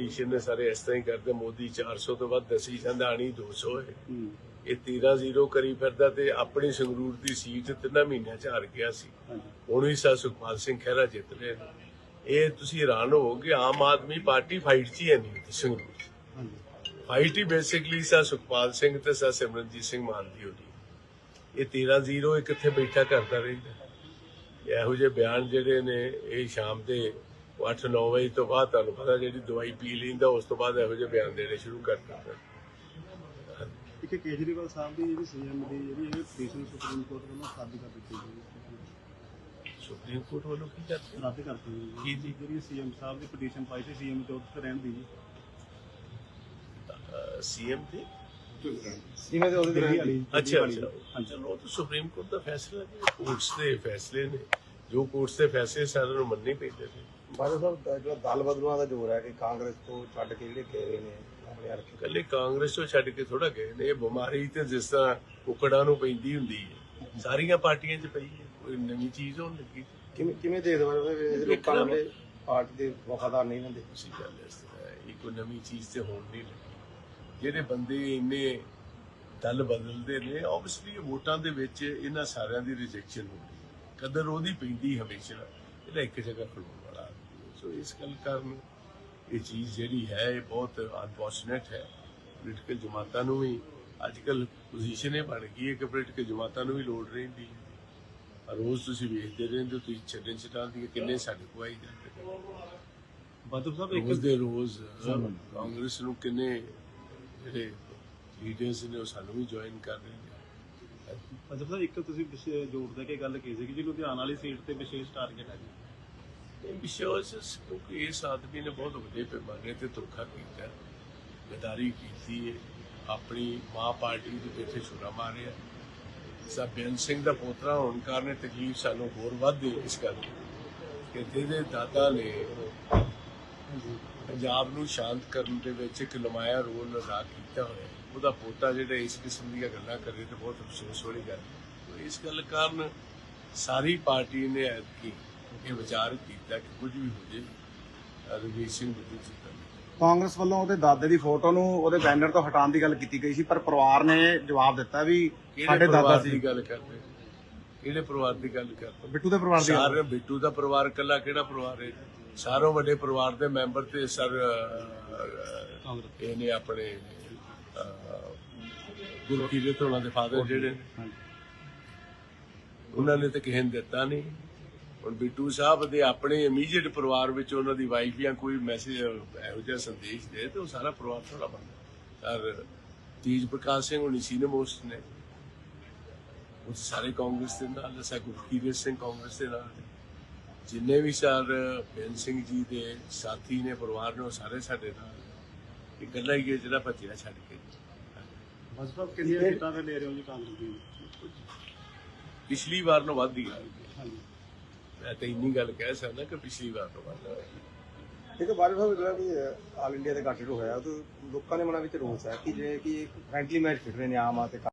Politician ਨੇ ਸਾਰੇ ਇਸ ਤਰ੍ਹਾਂ ਹੀ ਕਰਦੇ ਮੋਦੀ 400 ਤੋਂ ਵੱਧ ਦਸੀ ਆਣੀ 200 ਹੈ। ਇਹ 13-0 ਕਰੀ ਫਿਰਦਾ ਤੇ ਆਪਣੀ ਸੰਗਰੂਰ ਦੀ ਸੀਟ ਤਿੰਨਾਂ ਮਹੀਨਿਆਂ ਚ ਹਾਰ ਗਿਆ ਸੀ। ਹੁਣ ਵੀ ਸਾ ਸੁਖਪਾਲ ਸਿੰਘ ਖਹਿਰਾ ਜਿੱਤ ਰਹੇ ਨੇ ਇਹ ਤੁਸੀਂ ਹੈਰਾਨ ਹੋਵੋਗੇ ਆਮ ਆਦਮੀ ਪਾਰਟੀ ਫਾਈਟ 'ਚ ਹੀ ਹੈ ਨਹੀਂ ਸੰਗਰੂਰ ਫਾਈਟ ਹੀ ਬੇਸਿਕਲੀ ਸਾ ਸੁਖਪਾਲ ਸਿੰਘ ਤੇ ਸਾ ਸਿਮਰਨਜੀਤ ਸਿੰਘ ਮਾਨ ਦੀ ਹੋਣੀ ਇਹ 13-0 ਇਹ ਕਿੱਥੇ ਬੈਠਾ ਕਰਦਾ ਰਹਿੰਦਾ ਇਹੋ ਜਿਹੇ ਬਿਆਨ ਜਿਹੜੇ ਨੇ ਇਹ ਸ਼ਾਮ ਦੇ 8-9 ਵਜੇ ਤੋਂ ਬਾਅਦ ਤੁਹਾਨੂੰ ਪਤਾ ਜਿਹੜੀ ਦਵਾਈ ਪੀ ਲੈਂਦਾ ਉਸ ਤੋਂ ਬਾਅਦ ਇਹੋ ਜਿਹੇ ਬਿਆਨ ਦੇਣੇ ਸ਼ੁਰੂ ਕਰ ਦਿੰਦਾ ਇੱਕ ਕੇਜਰੀਵਾਲ ਸਾਹਿਬ ਦੀ ਜਿਹੜੀ ਸੀਐਮ ਦੀ ਜਿਹੜੀ ਇਹ ਪਟੀਸ਼ਨ ਸੁਪਰੀਮ ਕੋਰਟ ਵੱਲੋਂ ਰੱਦ ਕਰ ਦਿੱਤੀ ਗਈ ਸੁਪਰੀਮ ਕੋਰਟ ਵੱਲੋਂ ਕੀ ਕਰਦੇ ਰੱਦ ਕਰ ਦਿੱਤੀ ਗਈ ਜੀ? ਜਿਹੜੀ ਸੀਐਮ ਸਾਹਿਬ ਦੀ ਪਟੀਸ਼ਨ ਪਾਈ ਸੀ ਸੀਐਮ ਤੇ ਉੱਥੇ ਰਹਿਣ ਦੀ ਜੀ ਸੀਐਮ ਤੇ? ਸੀਐਮ ਦੇ ਉਹਦੇ ਵਾਲੀ ਅੱਛਾ ਅੱਛਾ। ਹਾਂਜੀ। ਚਲੋ ਉਹ ਤਾਂ ਸੁਪਰੀਮ ਕੋਰਟ ਦਾ ਫੈਸਲਾ ਹੈ। ਕੋਰਟਸ ਦੇ ਫੈਸਲੇ ਨੇ। ਜੋ ਕੋਰਟਸ ਦੇ ਫੈਸਲੇ ਸਾਰਿਆਂ ਨੂੰ ਮੰਨਣੇ ਪੈਂਦੇ ਨੇ। ਬਾਦਲ ਸਾਹਿਬ ਜਿਹੜਾ ਦਲ ਬਦਲੂਆਂ ਦਾ ਜ਼ੋਰ ਹੈ ਕਿ ਕਾਂਗਰਸ ਤੋਂ ਛੱਡ ਕੇ ਜਿਹੜੇ ਕਹਿ ਰਹੇ ਨੇ ਆਪਣੇ ਹਲਕੇ ਕੱਲੇ ਕਾਂਗਰਸ ਤੋਂ ਛੱਡ ਕੇ ਥੋੜਾ ਗਏ ਨੇ। ਇਹ ਬਿਮਾਰੀ ਤੇ ਜਿਸ ਤਰ੍ਹਾਂ ਕੁਕੜਾਂ ਨੂੰ ਪੈਂਦੀ ਹੁੰਦੀ ਹੈ। ਸਾਰੀਆਂ ਪਾਰਟੀਆਂ 'ਚ ਪਈ ਹੈ। ਕੋਈ ਨਵੀਂ ਚੀਜ਼ ਹੋਣ ਲੱਗੀ? ਕਿਵੇਂ ਕਿਵੇਂ ਦੇ ਦਵਾਰ ਇਹ ਲੋਕਾਂ ਦੇ ਪਾਰਟੀ ਦੇ ਵਫਾਦਾਰ ਨਹੀਂ ਹੁੰਦੇ। ਤੁਸੀਂ ਗੱਲ ਇਸ ਤਰ੍ਹਾਂ ਹੈ, ਇਹ ਕੋਈ ਨਵੀਂ ਚੀਜ਼ ਤੇ ਹੋਣ ਨਹੀਂ ਲੱਗੀ। ਜਿਹੜੇ ਬੰਦੇ ਇੰਨੇ ਦਲ ਬਦਲਦੇ ਨੇ ਆਬਵੀਅਸਲੀ ਵੋਟਾਂ ਦੇ ਵਿੱਚ ਇਹਨਾਂ ਸਾਰਿਆਂ ਦੀ ਰਿਜੈਕਸ਼ਨ ਹੁੰਦੀ ਹੈ। ਕਦਰ ਉਹਦੀ ਪੈਂਦੀ ਹਮੇਸ਼ਾ। ਇਹਦਾ ਇੱਕ ਜਗ੍ਹਾ ਹੈ। ਸੋ ਇਸ ਗੱਲ ਕਾਰਨ ਇਹ ਚੀਜ਼ ਜਿਹੜੀ ਹੈ ਇਹ ਬਹੁਤ ਅਨਫੋਰਚੂਨੇਟ ਹੈ। ਪੋਲੀਟੀਕਲ ਜਮਾਤਾਂ ਨੂੰ ਵੀ ਅੱਜ ਕੱਲ ਪੋਜੀਸ਼ਨ ਇਹ ਬਣ ਗਈ ਹੈ ਕਿ ਪੋਲੀਟੀਕਲ ਜਮਾਤਾਂ ਨੂੰ ਵੀ ਲੋੜ ਰਹਿੰਦੀ ਹੈ। ਰੋਜ਼ ਤੁਸੀਂ ਵੇਖਦੇ ਰਹਿੰਦੇ ਹੋ, ਤੁਸੀਂ ਛੱਡਣ ਛਡਾਂ ਦੀ ਕਿੰਨੇ ਸਾਡੇ ਕੋਲ ਆਈ ਜਾਂਦੇ ਨੇ। ਬਾਦਲ ਸਾਹਿਬ ਇੱਕ ਦੇ ਰੋਜ਼ ਕਾਂਗਰਸ ਨੂੰ ਕਿੰਨੇ ਜਿਹੜੇ ਲੀਡਰਸ ਨੇ ਉਹ ਸਾਨੂੰ ਵੀ ਜੁਆਇਨ ਕਰ ਰਹੇ ਨੇ। ਸਾਹਿਬ ਇੱਕ ਤੁਸੀਂ ਵਿਸ਼ੇ ਜੋੜ ਦੇ ਕੇ ਗੱਲ ਕੀਤੀ ਸੀ ਕਿ ਜੀ ਲੁਧਿਆਣਾ ਵਾਲੀ ਸੀਟ ਤੇ ਵਿਸ਼ੇਸ਼ ਟਾਰਗੇਟ ਹੈ ਜੀ। ਇਹ ਵਿਸ਼ਵਾਸ ਕਿਉਂਕਿ ਇਸ ਆਦਮੀ ਨੇ ਬਹੁਤ ਵੱਡੇ ਪੈਮਾਨੇ ਤੇ ਧੋਖਾ ਕੀਤਾ। ਗਦਾਰੀ ਕੀਤੀ ਹੈ। ਆਪਣੀ ਮਾਂ ਪਾਰਟੀ ਦੇ ਪਿੱਛੇ ਛੁਰਾ ਮਾਰਿਆ। ਸਭਿਆਨ ਸਿੰਘ ਦਾ ਪੋਤਰਾ ਹੋਣ ਕਾਰਨ ਤਕਲੀਫ ਸਾਨੂੰ ਹੋਰ ਵੱਧਦੀ ਇਸ ਗੱਲ ਕਿ ਜਿਹਦੇ ਦਾਦਾ ਨੇ ਪੰਜਾਬ ਨੂੰ ਸ਼ਾਂਤ ਕਰਨ ਦੇ ਵਿੱਚ ਇੱਕ ਨਮਾਇਆ ਰੋਲ ਅਦਾ ਕੀਤਾ ਹੋਇਆ ਹੈ। ਉਹਦਾ ਪੋਤਾ ਜਿਹੜਾ ਇਸ ਕਿਸਮ ਦੀਆਂ ਗੱਲਾਂ ਕਰੇ ਤੇ ਬਹੁਤ ਅਫਸੋਸ ਵਾਲੀ ਗੱਲ ਇਸ ਗੱਲ ਕਾਰਨ ਸਾਰੀ ਪਾਰਟੀ ਨੇ ਐਤਕੀ ਇਹ ਵਿਚਾਰ ਕੀਤਾ ਕਿ ਕੁਝ ਵੀ ਹੋ ਜੇ ਰਵੀਰ ਸਿੰਘ ਜੀ ਦਾ ਕਾਂਗਰਸ ਵੱਲੋਂ ਉਹਦੇ ਦਾਦੇ ਦੀ ਫੋਟੋ ਨੂੰ ਉਹਦੇ ਬੈਨਰ ਤੋਂ ਹਟਾਉਣ ਦੀ ਗੱਲ ਕੀਤੀ ਗਈ ਸੀ ਪਰ ਪਰਿਵਾਰ ਨੇ ਜਵਾਬ ਦਿੱਤਾ ਵੀ ਸਾਡੇ ਦਾਦਾ ਸੀ। ਗੱਲ ਕਰਦੇ? ਕਿਹੜੇ ਪਰਿਵਾਰ ਦੀ ਗੱਲ ਕਰਦੇ? ਬਿੱਟੂ ਦੇ ਪਰਿਵਾਰ ਦੀ। ਸਾਰੇ ਬਿੱਟੂ ਦਾ ਪਰਿਵਾਰ ਇਕੱਲਾ ਕਿਹੜਾ ਪਰਿਵਾਰ ਹੈ? ਸਾਰੋਂ ਵੱਡੇ ਪਰਿਵਾਰ ਦੇ ਮੈਂਬਰ ਤੇ ਸਰ ਕਾਂਗਰਸ। ਇਹ ਨੇ ਆਪਣੇ ਗੁਰਕੀਰਤ ਉਹਨਾਂ ਦੇ ਫਾਦਰ ਜਿਹੜੇ ਉਹਨਾਂ ਨੇ ਤਾਂ ਕਿਸੇ ਦਿੱਤਾ ਨਹੀਂ। ਹੁਣ ਬਿੱਟੂ ਸਾਹਿਬ ਦੇ ਆਪਣੇ ਇਮੀਡੀਏਟ ਪਰਿਵਾਰ ਵਿੱਚ ਉਹਨਾਂ ਦੀ ਵਾਈਫ ਜਾਂ ਕੋਈ ਮੈਸੇਜ ਇਹੋ ਜਿਹਾ ਸੰਦੇਸ਼ ਦੇ ਤੇ ਉਹ ਸਾਰਾ ਪਰਿਵਾਰ ਥੋੜਾ ਬਣਦਾ ਸਰ ਤੀਜ ਪ੍ਰਕਾਸ਼ ਸਿੰਘ ਹੁਣੀ ਸੀਨੀਅਰ ਮੋਸਟ ਨੇ। ਉਹ ਸਾਰੇ ਕਾਂਗਰਸ ਦੇ ਨਾਲ ਸਾ ਗੁਰਕੀਰਤ ਸਿੰਘ ਕਾਂਗਰਸ ਦੇ ਨਾਲ। ਜਿੰਨੇ ਵੀ ਸਰ ਬੇਨ ਸਿੰਘ ਜੀ ਦੇ ਸਾਥੀ ਨੇ ਪਰਿਵਾਰ ਨੇ ਉਹ ਸਾਰੇ ਸਾਡੇ ਨਾਲ ਇਹ ਗੱਲਾਂ ਹੀ ਜਿਹੜਾ ਭੱਜਿਆ ਛੱਡ ਕੇ। ਸਾਹਿਬ ਕਿੰਨੀਆਂ ਸੀਟਾਂ ਤੇ ਲੈ ਰਹੇ ਹੋ ਜੀ ਕਾਂਗਰਸ ਦੀ? ਪਿਛਲੀ ਵਾਰ ਨੂੰ ਵੱਧ ਹਾਂਜੀ। ਮੈਂ ਤਾਂ ਇੰਨੀ ਗੱਲ ਕਹਿ ਸਕਦਾ ਕਿ ਪਿਛਲੀ ਵਾਰ ਤੋਂ ਵੱਧ ਇੱਕ ਬਾਰੇ ਸਾਹਿਬ ਜਿਹੜਾ ਵੀ ਆਲ ਇੰਡੀਆ ਦੇ ਗੱਠਜੋੜ ਹੋਇਆ। ਉਹ ਲੋਕਾਂ ਦੇ ਮਨਾਂ ਵਿੱਚ ਰੋਸ ਹੈ ਕਿ ਜੇ ਕਿ ਇੱਕ ਫ੍ਰੈਂਕਲੀ ਮੈਚ ਖੇਡ ਰਹੇ ਨੇ ਆਮ ਆਦਮੀ ਤੇ